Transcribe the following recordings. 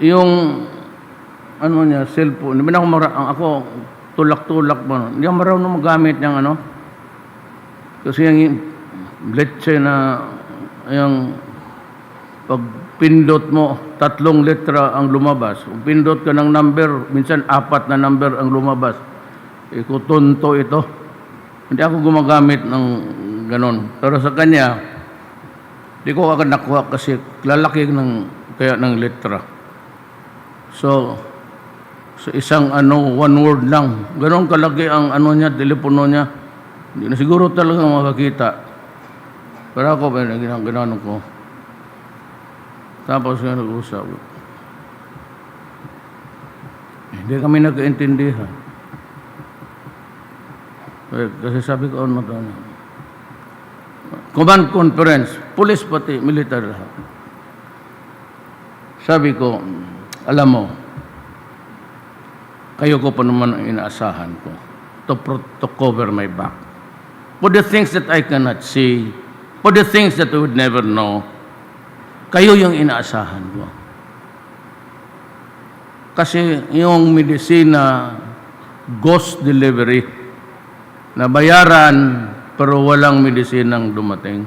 yung ano niya, cellphone. Hindi ako, mara, ako tulak-tulak ba. Hindi ako marunong magamit ng ano. Kasi yung let's na yung pag pindot mo, tatlong letra ang lumabas. Kung pindot ka ng number, minsan apat na number ang lumabas. Ikutunto ito. Hindi ako gumagamit ng ganon. Pero sa kanya, di ko agad nakuha kasi lalaki ng kaya ng letra. So, sa isang ano, one word lang. Ganon kalaki ang ano niya, telepono niya. Hindi na siguro talaga makakita. Pero ako, ginanon ko. Tapos nga nag-usap. Hindi kami nagkaintindihan. Eh, kasi sabi ko, ano to? Command conference, police pati, military lahat. Sabi ko, alam mo, kayo ko pa naman ang inaasahan ko to, to cover my back. For the things that I cannot see, for the things that I would never know, kayo yung inaasahan ko. Kasi yung medisina, ghost delivery, na bayaran pero walang medisinang dumating.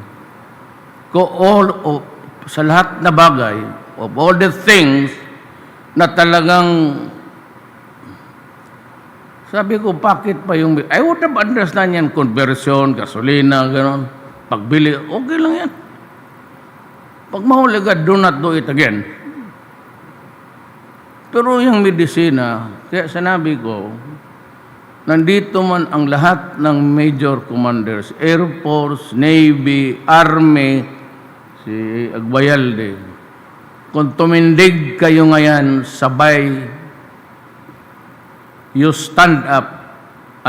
Ko all of, sa lahat na bagay, of all the things na talagang sabi ko, bakit pa yung... I would have understand yan, conversion, gasolina, gano'n. Pagbili, okay lang yan. Pag mahuli ka, do not do it again. Pero yung medisina, kaya sinabi ko, nandito man ang lahat ng major commanders, Air Force, Navy, Army, si Agbayalde. Kung tumindig kayo ngayon, sabay, you stand up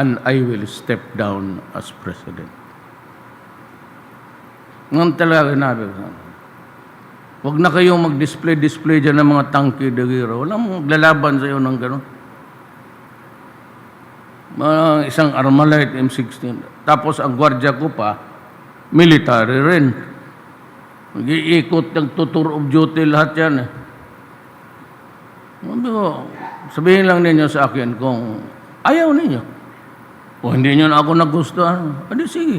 and I will step down as president. Ngayon talaga nabi ko. Huwag na kayong mag-display-display dyan ng mga tangki de guerra. Walang maglalaban sa iyo ng gano'n. Mga isang Armalite M16. Tapos ang gwardiya ko pa, military rin. Mag-iikot ng tour of duty lahat yan eh. Sabi ko, sabihin lang ninyo sa akin kung ayaw ninyo. O hindi nyo na ako nagustuhan, adi sige.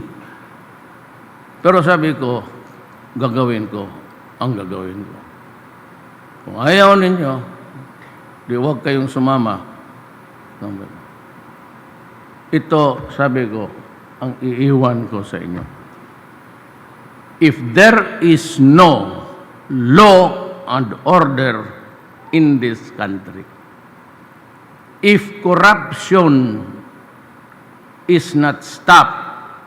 Pero sabi ko, gagawin ko ang gagawin ko. Kung ayaw ninyo, di huwag kayong sumama. Ito, sabi ko, ang iiwan ko sa inyo. If there is no law and order in this country, if corruption is not stopped,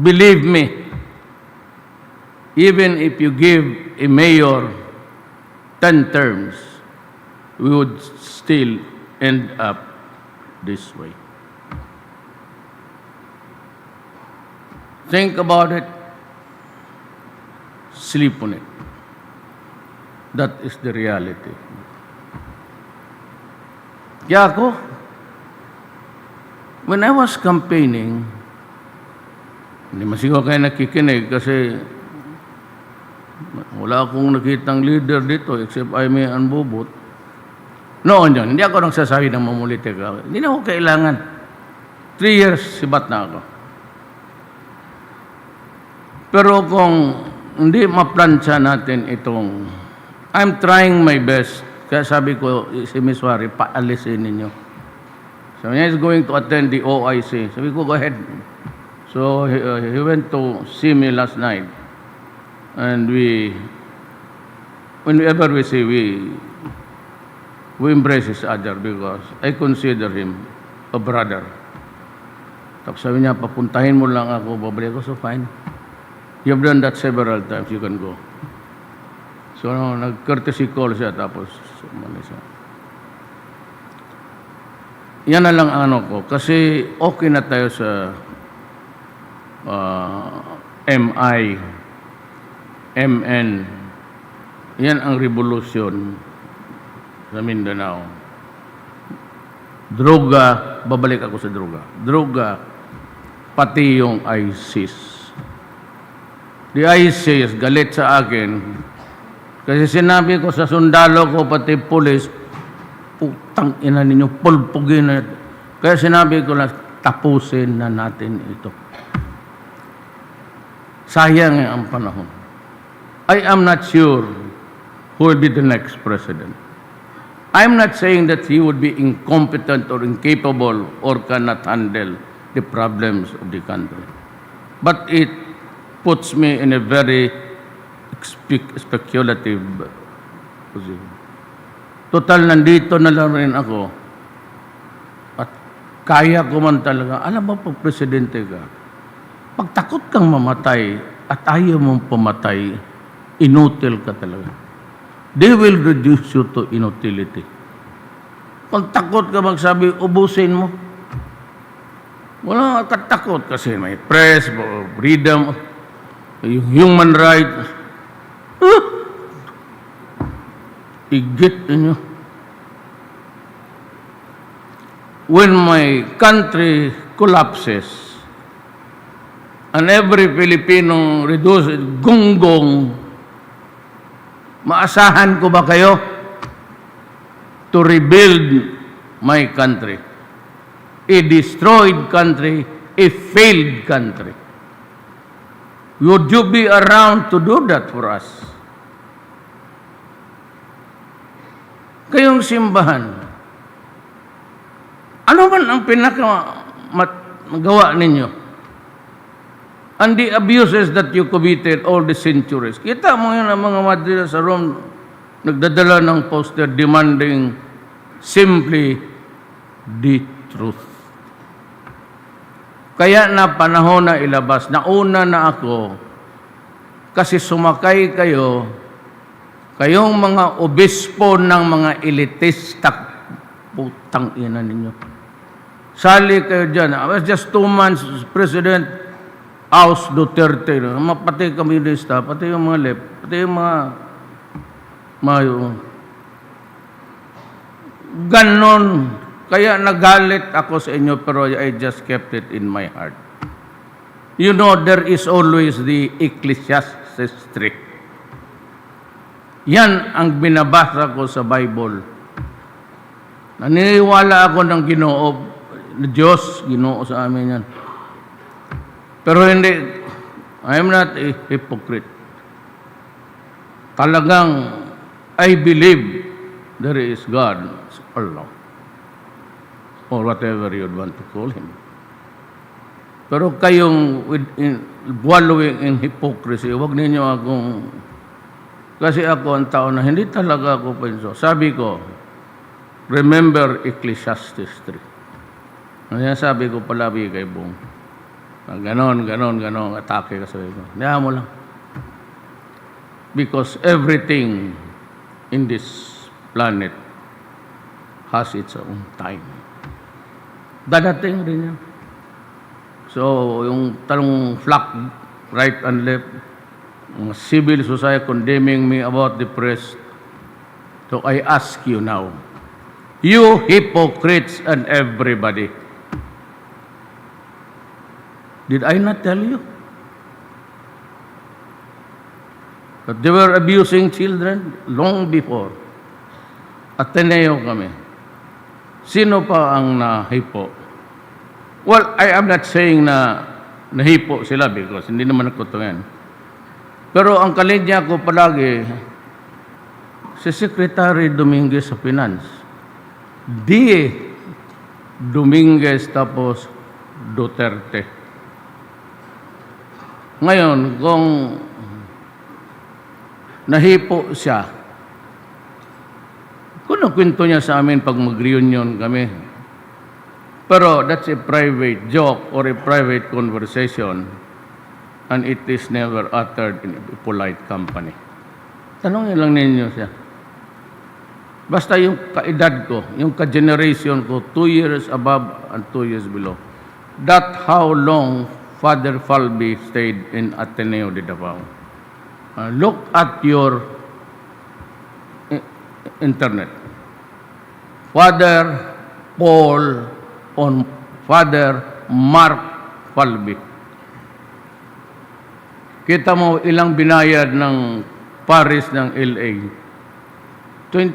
believe me, even if you give a mayor 10 terms, we would still end up this way. Think about it. Sleep on it. That is the reality. Kaya ako, when I was campaigning, hindi masiguro kayo nakikinig kasi wala akong nakitang leader dito except I may unbubot. Noon yun, hindi ako nagsasabi ng mamulitika. Hindi na ako kailangan. Three years, sibat na ako. Pero kung hindi maplansya natin itong I'm trying my best. Kaya sabi ko, si Miss Wari, paalisin ninyo. So niya is going to attend the OIC. Sabi ko, go ahead. So he, uh, he went to see me last night. And we, whenever we see, we, we embrace each other because I consider him a brother. Tapos sabi niya, papuntahin mo lang ako, babalik ako, so fine. You've done that several times, you can go. So, no, nag-courtesy call siya, tapos umalis siya. Yan na lang ang ano ko, kasi okay na tayo sa ah, MI, MN. Yan ang revolusyon sa Mindanao. Droga, babalik ako sa droga. Droga, pati yung ISIS. The ISIS galit sa akin Kasi sinabi ko sa sundalo ko, pati pulis, putang ina ninyo, pulpugin na. Kaya sinabi ko na, tapusin na natin ito. Sayang ang panahon. I am not sure who will be the next president. I'm not saying that he would be incompetent or incapable or cannot handle the problems of the country. But it puts me in a very spe- speculative position. Total, nandito na lang rin ako. At kaya ko man talaga, alam mo pag presidente ka, pag takot kang mamatay at ayaw mong pumatay, inutil ka talaga. They will reduce you to inutility. Pag takot ka magsabi, ubusin mo. Wala ka takot kasi may press, freedom, yung human right. Huh? Igit ninyo. When my country collapses, and every Filipino reduces gunggong, maasahan ko ba kayo to rebuild my country? A destroyed country, a failed country. Would you be around to do that for us? Kayong simbahan, ano man ang pinaka mat- magawa ninyo? And the abuses that you committed all the centuries. Kita mo yun ang mga madrina sa Rome, nagdadala ng poster demanding simply the truth. Kaya na panahon na ilabas, nauna na ako, kasi sumakay kayo, kayong mga obispo ng mga elitista, putang ina ninyo. Sali kayo dyan. I was just two months president, House Duterte. Pati komunista, pati yung mga left, pati yung mga mayo. Ganon. Kaya nagalit ako sa inyo pero I just kept it in my heart. You know, there is always the Ecclesiastes 3. Yan ang binabasa ko sa Bible. Naniniwala ako ng ginoo, Diyos, ginoo sa amin yan. Pero hindi, I am not a hypocrite. Talagang, I believe there is God, Allah, or whatever you'd want to call Him. Pero kayong with, in, wallowing in hypocrisy, huwag ninyo akong, kasi ako ang tao na hindi talaga ako penso. Sabi ko, remember Ecclesiastes 3. Ano sabi ko palagi kay Bong. Ah, Ganon, ganon, ganon, atake ka sabi ko. Niya mo lang. Because everything in this planet has its own time. Dadating rin yan. So, yung talong flock, right and left, civil society condemning me about the press. So, I ask you now, you hypocrites and everybody, did I not tell you? That they were abusing children long before. Ateneo kami. Sino pa ang nahipo? Well, I am not saying na nahipo sila because hindi naman ako yan. Pero ang kalinya ko palagi, si Secretary Dominguez sa Finance, D. Dominguez tapos Duterte. Ngayon, kung nahipo siya, kung kwento niya sa amin pag mag-reunion kami, pero that's a private joke or a private conversation and it is never uttered in a polite company. Tanongin lang ninyo siya. Basta yung kaedad ko, yung ka-generation ko, two years above and two years below. That how long Father Falby stayed in Ateneo de Davao. Uh, look at your internet. Father Paul on Father Mark Falby. Kita mo ilang binayad ng Paris ng LA. 20